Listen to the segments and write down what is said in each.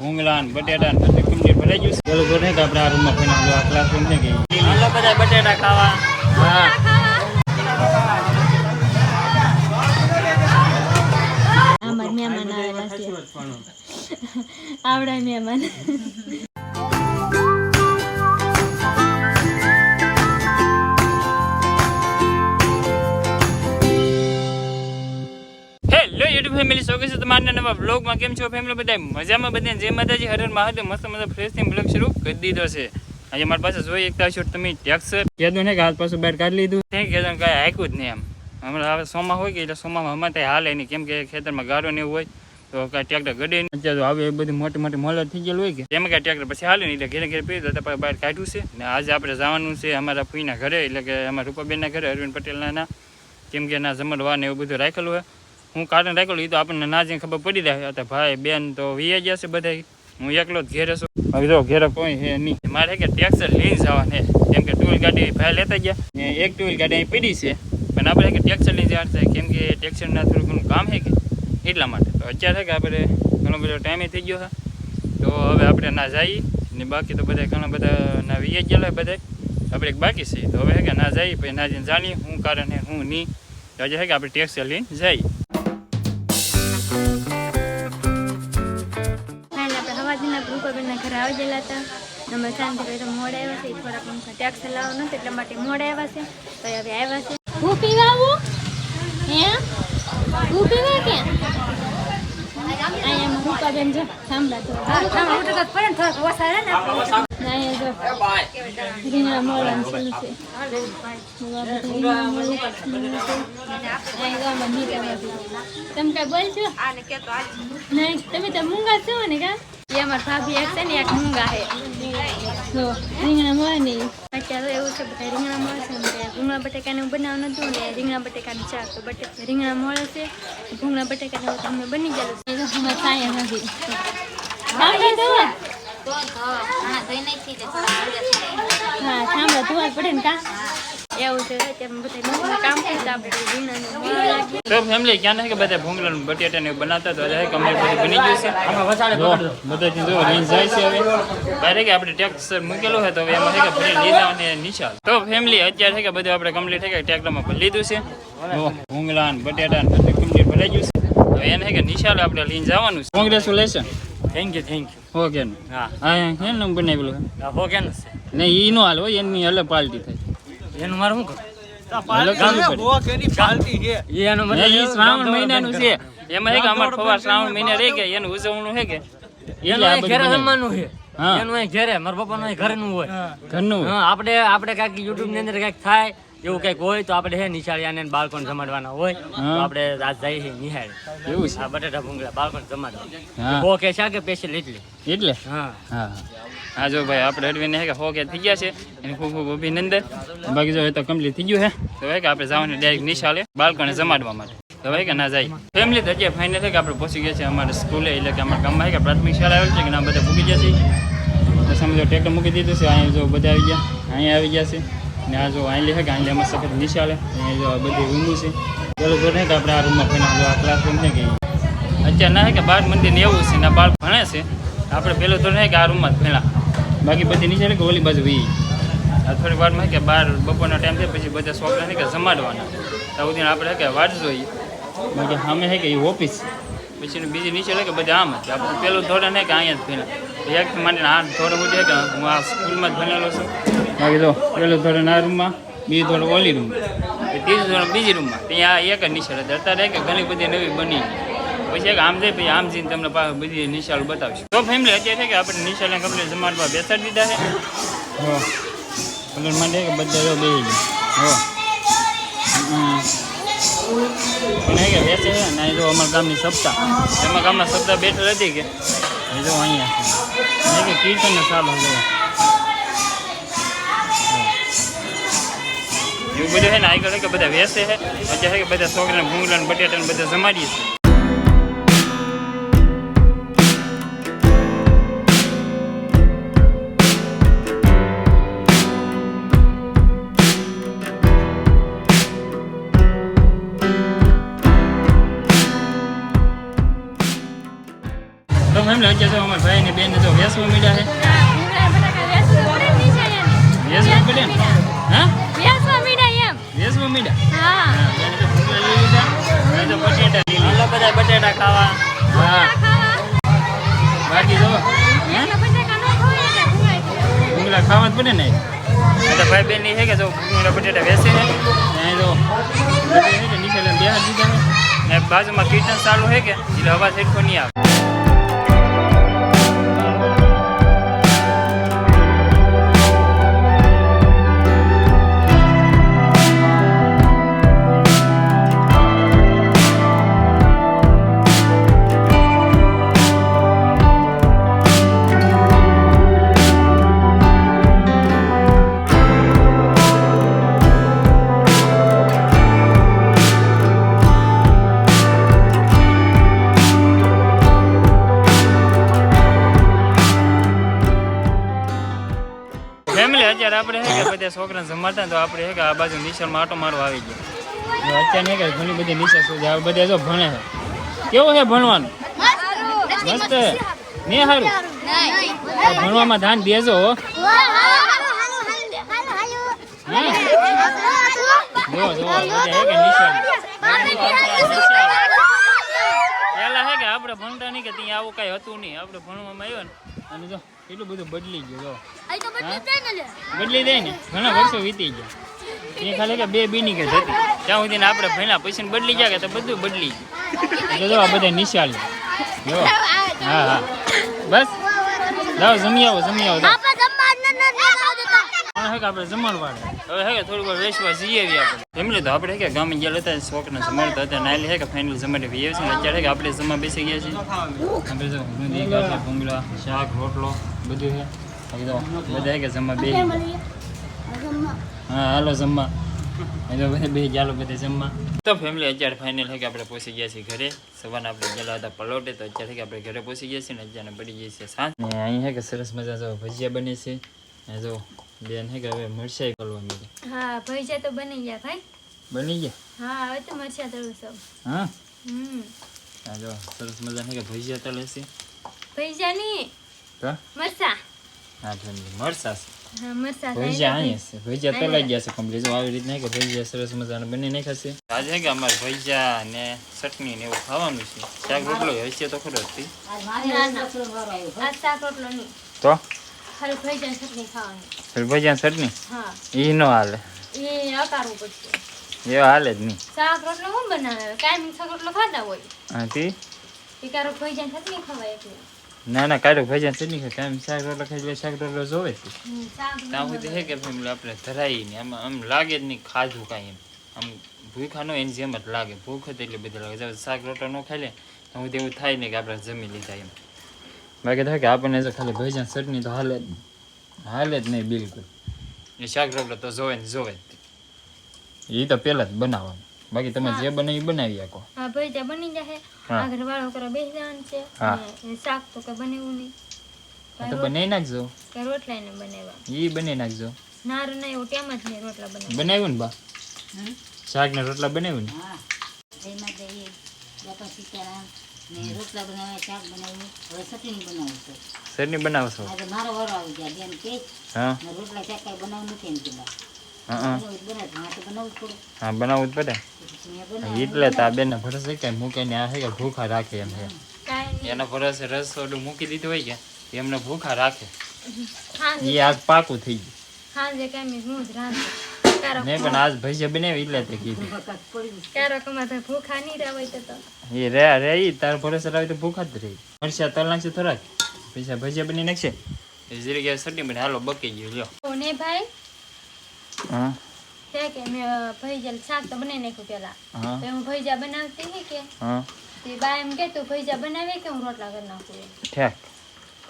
ભૂંગળા ને બટેટા ને બધું કમ્પ્લીટ ભરાઈ ગયું પેલું તો નહીં તો આપણે આ રૂમમાં ફાઈનલ આ ક્લાસરૂમ છે ગઈ હાલો બધા બટેટા ખાવા. હા. મહેમાન આવેલા છે. આવડા મહેમાન. નવા બ્લોગમાં કેમ છો ફેમિલી બધા? મજામાં બધા જે માતાજી. હરણ હર મહાદેવ. મસ્ત મસ્ત ફ્રેશથી બ્લોગ શરૂ કરી દીધો છે. આજે મારી પાસે જોઈ એકતા છો તમે ટેક્સર કીધું ને કે હાથ પાછું બહાર કાઢી લીધું. ત્યાં કીધું કાંઈ હાક્યું જ નહીં એમ. હમણાં હવે સોમા હોય કે એટલે સોમામાં હમણાં ત્યાં હાલે નહીં. કેમ કે ખેતરમાં ગારો ને એવું હોય તો કાંઈ ટ્રેક્ટર ગડે નહીં. અત્યારે તો હવે એ બધી મોટી મોટી મોલર થઈ ગયેલું હોય કે? તેમાં કાંઈ ટ્રેક્ટર પછી હાલે નહીં. એટલે ઘેરે ઘેરે પી તો બહાર કાઢ્યું છે. ને આજે આપણે જવાનું છે અમારા ફૂઈના ઘરે. એટલે કે અમારા રૂપાબેનના ઘરે અરવિંદ પટેલના કેમ કે એના જમણવાર ને એવું બધું રાખેલું હોય હું કારણ રાખેલું એ તો આપણને ના જઈને ખબર પડી જાય. તો ભાઈ, બેન તો વીએ જશે બધા હું એકલો જ ઘેરે છું. હવે જો ઘેરે કોઈ હે નહીં. મારે કે ટેક્સર લઈને જવાનું. છે કેમ કે ટુ વ્હીલ ગાડી ભાઈ લેતા ગયા. ને એક ટુ વ્હીલ ગાડી અહીં પડી છે. પણ આપણે કે ટેક્સર લઈને જવાનું છે. કેમ કે ટેક્સરના થોડું ઘણું કામ છે કે એટલા માટે. તો અત્યારે કે આપણે ઘણો બધો ટાઈમે થઈ ગયો છે. તો હવે આપણે ના જઈએ. ને બાકી તો બધા ઘણા બધા ના વીએ ગયેલા બધા આપણે એક બાકી છે. તો હવે હે કે ના જઈએ, પછી ના જઈને જાણીએ. શું કારણ છે શું નહીં. તો આજે હે કે આપણે ટેક્સર લઈને જઈએ. ઘરે હતા. અમે શાંતિ કરી મોડ આવ્યા છે થોડાક અમુક ટેક્સ લાવવાનો હતો એટલા માટે મોડ આવ્યા છે તો હવે આવ્યા છે. હું પીવા આવું હે? હું પીવા અહીંયા રૂપાબેન જો સાંભળા. તો છે રીંગણા છે. તમે કાંઈ બોલશો? નહીં તમે તો મૂંગા છો ને કા? એ અમાર ભાભી એક છે ને એક મૂંગા હે જો રીંગણા મળે ને અત્યારે એવું છે બધા રીંગણા મળે છે ને ભૂંગળા બટેકાને બનાવવાનું હતું ને રીંગણા બટેકાનું ચાર તો બટે રીંગણા મળે છે ભૂંગળા બટેકાને તમને બની ગયેલું છે એ તો નથી હા સાંભળો ધોવા પડે ને કા એવું છે કામ કરતા આપણે તો ફેમિલી ક્યાં નથી કે બધા ભૂંગળા નું બટેટા ને બનાવતા તો આજે કમ્પ્લીટ બધું બની ગયું છે? બધા બધાથી જો રેન્જ જાય છે હવે. કે આપણે ટેક્સર મૂકેલું હોય તો હવે એમાં છે કે ભરી લીધા અને નિશાલ તો ફેમિલી અત્યારે છે કે બધું આપણે કમ્પ્લીટ થઈ ગયા ટેક્ટરમાં ભરી લીધું છે? ભૂંગળા ને બટેટા ને બધું કમ્પ્લીટ ભરાઈ ગયું છે. તો એને છે કે નિશાલ આપણે લઈને જવાનું છે. Congratulation thank you thank you okay હા. હા એનું બનાવેલું ઓકે હો કેમ નહીં ઈ નો હાલ હોય એની અલગ પાર્ટી થાય. એનું મારે શું કરું આપડે કરવી પડે એનું ને ઈ શ્રાવણ મહિનાનું છે. એમાં છે કે અમાર ફવા શ્રાવણ મહિના રહે કે એનું ઉજવણું છે કે? એનું આ અહીં બધું ઘરે બનાવ્યું. જમવાનું છે. હા. એનું અહીં ઘરે મારા પપ્પાનું અહીં ઘરનું હોય. ઘરનું? આપણે આપણે કાંઈક યુટ્યુબની અંદર કાંઈક થાય એવું કંઈક હોય તો આપણે હે નિશાળિયાને ને બાળકોને જમાડવાના હોય. તો. આપણે જઈએ છીએ નિહાળ. એવું છે? આ બટેટા ભૂંગળા બાળકોને હા. જમાડવા બહુ કે છે કે સ્પેશિયલ એટલી? એટલે હા હા. હા, જો ભાઈ, આપણે અડવીને હે કે હો કે થઈ ગયા છે. એને ખૂબ ખૂબ અભિનંદન. બાકી જો એ તો કમ્પ્લીટ થઈ ગયું હે. તો ભાઈ કે આપણે જવાનું ડાયરેક્ટ નિશાળે બાળકોને જમાડવા માટે. તો ભાઈ કે ના જાય. ફેમિલી તો અત્યારે ફાઇનલ કે આપણે પહોંચી ગયા છે અમારે સ્કૂલે એટલે કે અમારા ગામમાં કે પ્રાથમિક શાળા આવેલી છે કે ના, બધા પૂગી ગયા છે. તો સમજો જો ટ્રેક્ટર મૂકી દીધું છે, અહીંયા જો બધા આવી ગયા, અહીંયા આવી ગયા છે. ને આ જો અહીં છે કે અહીં અમારે સખત નિશાળે અહીંયા જો બધી રૂમો છે. પેલું જો નહીં કે આપણે આ રૂમમાં ફાઇનલ જો આ ક્લાસરૂમ છે કે અત્યારે ના હે કે બાર મંદિર ને એવું છે ને બાળ ભણે છે. આપણે પેલું તો નહીં કે આ રૂમમાં જ ભણ્યા. બાકી બધી નીચે એટલે કે ઓલી બાજુ વી. આ થોડી વારમાં હે કે બાર બપોરનો ટાઈમ થાય પછી બધા છોકરા ને કે જમાડવાના. તો સુધી આપણે હે કે વાટ જોઈએ. બાકી સામે છે કે એ ઓફિસ. પછી બીજી નીચે લે કે બધા આમ જ. આપણે પેલું ધોરણ નહીં કે અહીંયા જ ભણ્યા એક માટે આ ધોરણ ઉઠે કે હું આ સ્કૂલમાં જ ભણેલો છું. બાકી જો પેલું ધોરણ આ રૂમમાં બીજું ધોરણ ઓલી રૂમમાં. ત્રીજું ધોરણ બીજી રૂમમાં. ત્યાં એક જ નીચે હતી અત્યારે કે ઘણી બધી નવી બની. પછી એક આમ જાય પછી આમ જઈને તમને પાછું બધી નિશાળ બતાવશું. તો ફેમિલી અત્યારે છે કે આપણે નિશાળને કમ્પ્લીટ જમાડવા બેસાડી દીધા છે. હો. કલર માટે કે બધા જો બેસી ગયા. હો. હમ. પણ એ કે બેસે છે ને અહીં જો અમારા ગામની સપ્તાહ. એમાં ગામમાં સપ્તાહ બેઠર હતી કે. એ જો અહીંયા છે. એ કે કીર્તન ચાલુ છે એવું બધું છે ને આગળ છે કે બધા વેસે છે. અત્યારે છે કે બધા છોકરાને ભૂંગળા ને બટેટા ને બધા જમાડીએ છે એમ લાગે છે અમારા ભાઈને ને બેન જો વેસવા મીડા છે. વેસવા પડે હા? વેચવા મીડા એમ. વેસવા મીડા હા. તો ભૂંગળા લઈ લીધા. હવે તો બટેટા લઈ લીધા. બધા બટેટા ખાવા. હા. બાકી જો ભૂંગળા ખાવા. જ પડે ને? એ તો ભાઈ બેનની છે કે જો ભૂંગળા બટેટા વેચે છે? ને જો બધું છે કે નીચે લઈને બેહાડી દીધા ને બાજુમાં કિચન ચાલુ છે કે? એટલે અવાજ હેઠો નહીં આવે. અત્યારે આપણે છે કે બધા છોકરાને જમાડતા તો આપણે છે કે આ બાજુ નિશાળમાં આટો મારવા આવી ગયો. અત્યારે છે કે ઘણી બધી નિશાળ સુધી આ બધા જો ભણે છે. કેવું છે ભણવાનું? મસ્ત ને સારું? ભણવામાં ધ્યાન દેજો હો. હે? જો જો પેલા હે કે આપણે ભણતા નહીં કે ત્યાં આવું કઈ હતું નહીં. આપણે ભણવામાં આવ્યો ને અને જો કેટલું બધું બદલી ગયું જો. બદલી દે ને ઘણા વર્ષો વીતી ગયા. એ ખાલી કે બે બીની કે જતી ત્યાં સુધી આપણે ભણ્યા પછી ને બદલી ગયા કે તો બધું બદલી ગયું. જો આ બધા નિશાળ જો. હા હા. બસ? જાઓ જમી આવો જમી આવો જાઓ. પણ હે કે આપણે જમણવાળા હવે હે કે થોડું વાર વેચવા જઈએ આવી આપણે. એમની તો આપણે હે કે ગામે ગયા હતા છોકરાને જમાડતા હતા નાલી હે કે ફાઇનલ જમાડી જઈએ છીએ ને અત્યારે હે કે આપણે જમવા બેસી ગયા છીએ. આપણે જો દૂધી ગાંઠા ભૂંગળા, શાક, રોટલો બધું છે હવે તો બધા હે કે જમવા બેસી ગયા. હા, હાલો જમવા. હવે બધા બે ચાલો બધા જમવા. તો ફેમિલી અત્યારે ફાઇનલ છે કે આપણે પહોંચી ગયા છીએ ઘરે. સવારના આપણે ગયેલા હતા પલોટે, તો અત્યારે છે કે આપણે ઘરે પહોંચી ગયા છીએ ને અત્યારે પડી ગઈ છે સાંજ. ને અહીં છે કે સરસ મજા જો ભજીયા બને છે. અને જો બેન હે કે હવે મરચાઈ કરવા માંડે હા ભૈજા તો બની ગયા ભાઈ. બની ગયા? હા હવે તો મરચા તળું સબ હા? હમ. આ જો સરસ મજા છે કે ભજીયા તળે છે? ભૈજા ની તો મરચા. હા ફેમિલી મરસા છે. હા મરચા ભજીયા અહીંયા છે. ભજીયા તળાઈ ગયા છે કમ્પ્લીટ જો આવી રીતના કે ભજીયા સરસ મજાના બની નાખ્યા છે. આજે હે કે અમારે ભજીયા ને ચટણી ને એવું ખાવાનું છે. શાક રોટલો હશે તો ખરો હતી. તો? ભૈજા ચટણી ખાવાની. ફિર ચટણી? હા. એ નો હાલે. એ અકારવું પડશે. એ હાલે જ નહીં. શાક રોટલો હું બનાવે? કાયમ શાક રોટલો ખાતા હોય? હા તી? એ કારો ભૈજા ચટણી ખવાય એટલે. ના ના કાઢો ભજન ચટણી ખાય. કાયમ શાક રોટલો ખાઈ લે શાક રોટલો જોવે ત્યાં સુધી છે કે ફેમિલી આપણે ધરાઈ નહીં. આમાં આમ લાગે જ નહીં ખાધું કાંઈ એમ. આમ ભૂખા ન એની જેમ જ લાગે. ભૂખ જ એટલી બધી લાગે. શાક રોટલો ન ખાઈ લે તો હું એવું થાય નહીં કે આપણે જમી લીધા એમ. બાકી થાય કે આપણને જો ખાલી ભજીયા ચટણી તો હાલે. હાલે જ નહીં બિલકુલ. એ શાક રોટલો તો જોવે ને જોવે જ. એ તો પહેલાં જ બનાવવાનું. બાકી તમે જે બનાવી બનાવી શકો. હા ત્યાં બની જશે હા. ઘરવાળો કરે બેસી જવાનું છે. હા. અને શાક તો કે બનેવું નહીં. તો બનાવી નાખજો. કે રોટલા ને બનાવવા એ બનાવી નાખજો. નાર ના એવું ટેમ જ નહીં રોટલા બનાવવા બનાવ્યું ને બા? શાક ને રોટલા બનાવ્યું ને? એમાં તો એ બાપા સીતારામ ને રોટલા બનાવ્યા શાક બનાવ્યું હવે ચટણી બનાવું છું. ચટણી બનાવશો? આજે મારો વારો આવી ગયા બેન કે હા. રોટલા શાક કાંઈ બનાવવું નથી એમ કીધા હા હા. બનાવું જ હા તો બનાવવું જ પડે. હા જ એટલે તા આ બેન ભરોસે કઈ મૂકે ને આ છે કે ભૂખા રાખે એમ છે. એના ભરોસે રસ થોડું મૂકી દીધું હોય કે એમને ભૂખા રાખે. એ આજ પાકું થઈ ગયું. હાંજે કાંઈ હું જ રાંધું. નહીં પણ આજ ભજીયા બનાવી એટલે તે કીધું. કારો કમા ભૂખા નહીં હોય તો તો. એ રે રે ઈ તાર ભરોસે રાવી તો ભૂખા જ રહી. મરચા તલ નાખશે થોડાક. પૈસા ભજીયા બની નાખશે. જરી ગયા સટી મને હાલો બકી ગયો લ્યો કોને ભાઈ? હા. છે કે મે ભજીયા શાક તો બનાવી નાખ્યું પેલા. તો હું ભૈજા બનાવતી હી કે? હા. તે બા એમ કે તું ભજીયા બનાવે કે હું રોટલા કરી નાખું ઠેક.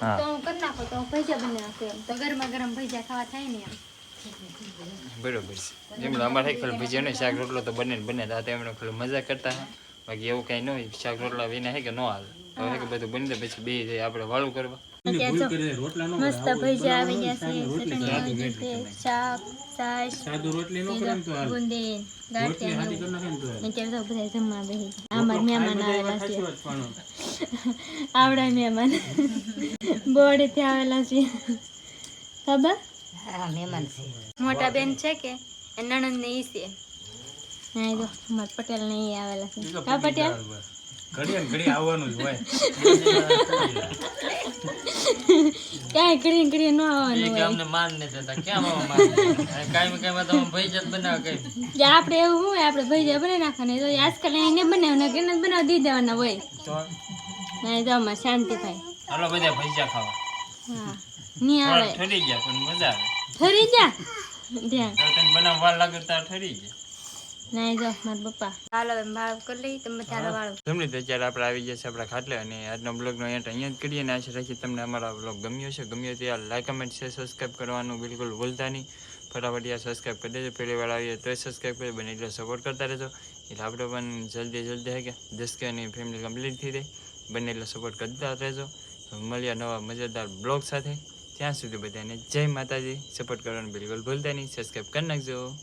હા. તો હું કરી નાખું તો ભજીયા ભૈજા બનાવી નાખું એમ. તો ગરમા ગરમ ભૈજા ખાવા થાય ને એમ. બરોબર છે. જેમ અમારે ખાલી ભજીયા નહીં શાક રોટલો તો બને ને બને આ તો એમણે ખાલી મજા કરતા હા બાકી એવું કાંઈ ન હોય શાક રોટલા વિના હે કે ન હાલે. હવે હે કે બધું બની જાય પછી બે આપણે વાળું કરવા. અત્યારે જો મસ્ત ભજીયા આવી ગયા છે ચટણી આવી ગઈ છે શાક છાશ બીજો બુંદી ગાંઠિયા ને એવું. અત્યારે તો બધા જમવા બેસી ગયા. અમારા મહેમાન આવેલા છે. આવડા મહેમાન. બોર્ડેથી આવેલા છે. ખબર? હા મહેમાન છે. મોટા બેન છે કે? એ નણંદ ને ઈ છે. હા જો અમારા પટેલ ને ઈ આવેલા છે. પટેલ? ઘડીએ ને ઘડીએ આવવાનું જ હોય. કાંઈ ઘડી ઘડી ન આવવાનું હોય. અમને માન ને દેતા. કેમ આવા માન કાંઈ કાંઈ તમે ભાઈ જ બનાવે કઈ આપણે એવું હોય આપણે ભજીયા બનાવી નાખવાની. તો આજકાલ એને બનાવના કે બનાવી દી દેવાના હોય. તો? ના તો શાંતિ થાય. હાલો બધા ખાવા. હા. ની આવે ઠરી ગયા પણ મજા આવે. ઠરી ગયા? ધ્યાન. તને બનાવવા લાગે તો ઠરી ગયા. ના જો મારા પપ્પા. હાલો ભાવ કરી લઈ તમે ચાલો વાળો. જમણી તો અત્યારે આપણે આવી ગયા છે આપણા ખાટલે અને આજનો બ્લોગનો એન્ટ અહીંયા જ કરીએ અને આશા રાખીએ તમને અમારા બ્લોગ ગમ્યો છે ગમ્યો તો યાર લાઈક કમેન્ટ છે સબસ્ક્રાઈબ કરવાનું બિલકુલ ભૂલતા નહીં. ફટાફટ યાર સબસ્ક્રાઈબ કરી દેજો. પહેલી વાર આવીએ તોય સબસ્ક્રાઈબ કરી બને એટલે સપોર્ટ કરતા રહેજો. એટલે આપણે પણ જલ્દી જલ્દી હે કે દસ કે ની ફેમિલી કમ્પ્લીટ થઈ જાય. બને એટલે સપોર્ટ કરતા રહેજો. મળ્યા નવા મજેદાર બ્લોગ સાથે. ત્યાં સુધી બધાને જય માતાજી. સપોર્ટ કરવાનું બિલકુલ ભૂલતા નહીં. સબસ્ક્રાઈબ કરી નાખજો.